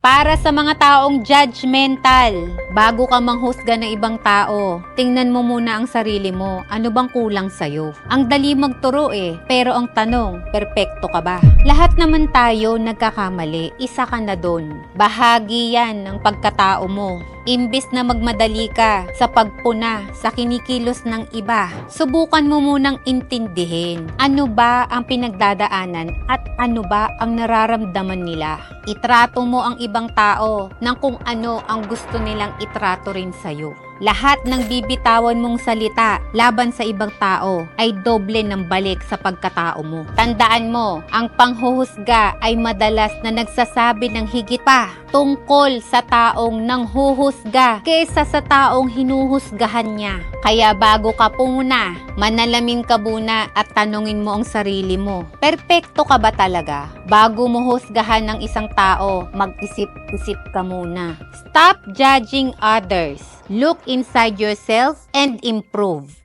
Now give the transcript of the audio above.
Para sa mga taong judgmental, bago ka manghusga ng ibang tao, tingnan mo muna ang sarili mo. Ano bang kulang sa'yo? Ang dali magturo eh, pero ang tanong, perpekto ka ba? Lahat naman tayo nagkakamali, isa ka na doon. Bahagi yan ng pagkatao mo. Imbis na magmadali ka sa pagpuna sa kinikilos ng iba, subukan mo munang intindihin ano ba ang pinagdadaanan at ano ba ang nararamdaman nila. Itrato mo ang ibang tao ng kung ano ang gusto nilang itrato rin sa'yo. Lahat ng bibitawan mong salita laban sa ibang tao ay doble ng balik sa pagkatao mo. Tandaan mo, ang panghuhusga ay madalas na nagsasabi ng higit pa tungkol sa taong nanghuhusga kesa sa taong hinuhusgahan niya. Kaya bago ka pumuna, manalamin ka muna at tanungin mo ang sarili mo. Perpekto ka ba talaga? Bago mo husgahan ng isang tao, mag-isip-isip ka muna. Stop judging others. Look inside yourself and improve.